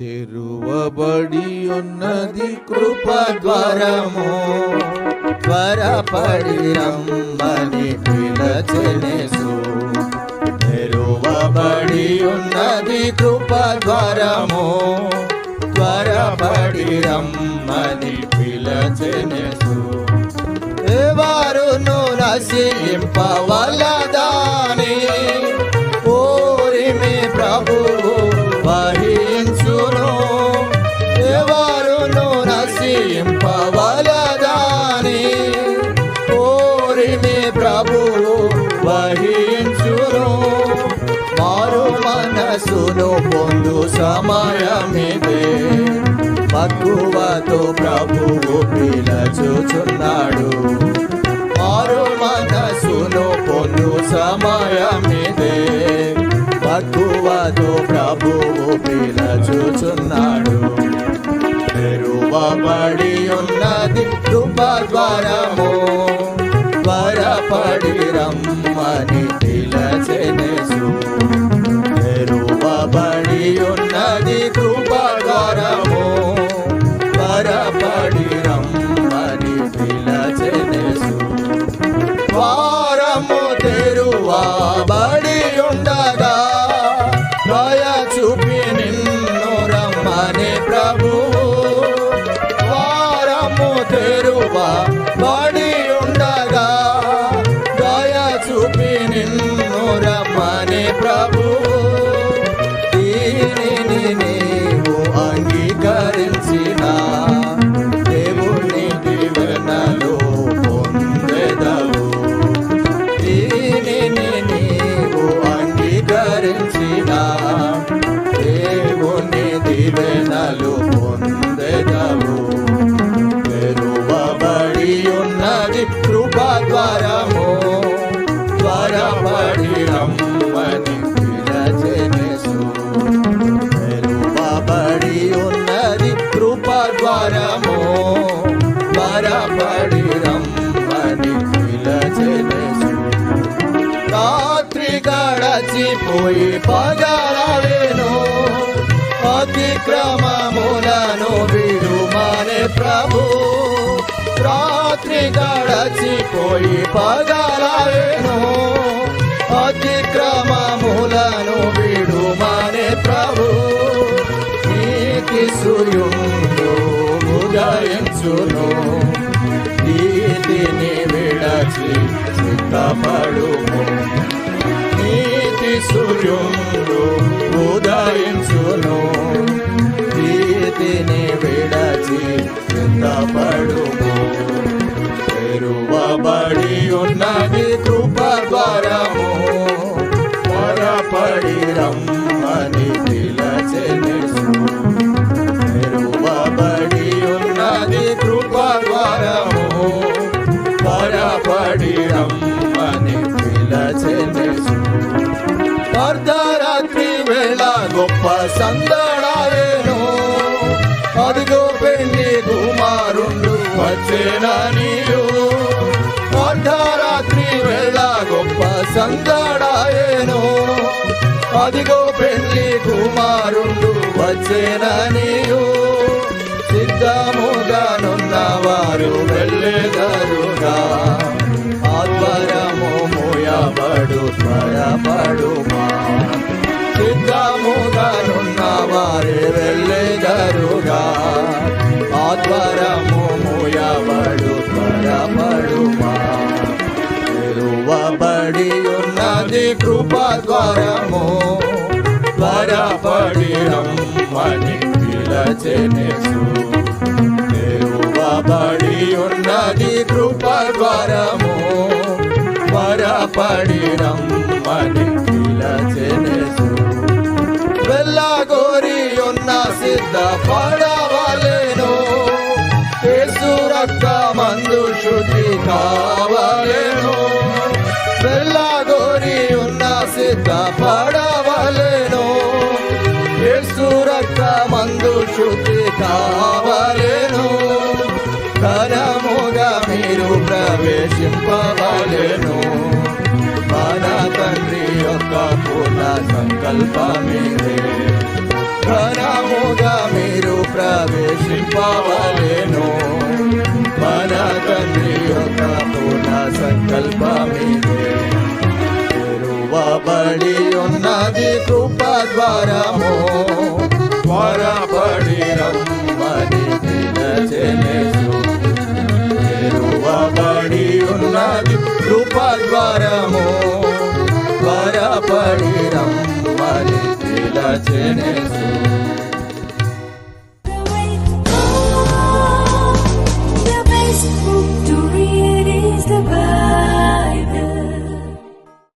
తెరువబడి ఉన్నది కృప ద్వారము త్వరపడి రమ్మని పిలచెనేసు. తెరువబడి ఉన్నది కృప ద్వారము త్వరపడి రమ్మని పిలచెనేసు ఎవరును నశింపవలదా? సమయమిదే మక్కువతో ప్రభువు పిలచుచున్నాడు. మారు మనసును పొందు సమయమిదే మక్కువతో ప్రభువు పిలచుచున్నాడు. తెరువబడి ఉన్నది కృప ద్వారము. త్వరపడి రమ్మని పిలచెనెసు. ద్వారము త్వరపడి రమ్మని పిలచెనెసు తెరువబడి ఉన్నది కృప ద్వారము త్వరపడి రమ్మని పిలచెనెసు రాత్రి గడచిపోయి పగలవేను అతిక్రమమున రాత్రి గడచిపోయి పగలవేను అతిక్రమములను విడుమనే ప్రభు. నీతి సూర్యుడు ఉదయించును. నీతిని విడచి సిద్ధపడుము. నీతి సూర్యుడు ఉదయించును. నీతిని విడచి సిద్ధపడుము. గొప్ప సందడాయేను అదిగో పెళ్ళి కుమారుండు వచ్చేననియు అర్ధరాత్రి వేళ గొప్ప సందడాయేను. అదిగో పెళ్ళి కుమారుండు వచ్చేననియు సిద్ధముగానున్న వారు వెళ్ళెదరుగా. ఆత్మరము మోయబడు త్వరపడుమా కృపద్వారము త్వరపడి రమ్మని పిలచెనెసు తెరువబడి ఉన్నది కృపద్వారము త్వరపడి రమ్మని పిలచెనెసు వెళ్ళగోరి ఉన్న సిద్ధ పడవలేను. యేసు రక్త యేసు రక్తమందు శుద్ధి కావలేను ఘనముగా మీరు ప్రవేశింపవలేను. మన తండ్రి యొక్క పూర్ణ సంకల్పమిదే ఘనముగా ప్రవేశింపవలేను. మన తండ్రి యొక్క పూర్ణ సంకల్పమిదే తెరువబడి ద్వారము. త్వరపడి రమ్మని పిలచెనేసు తెరువబడి ఉన్నది కృప ద్వారము. త్వరపడి రమ్మని పిలచెనేసు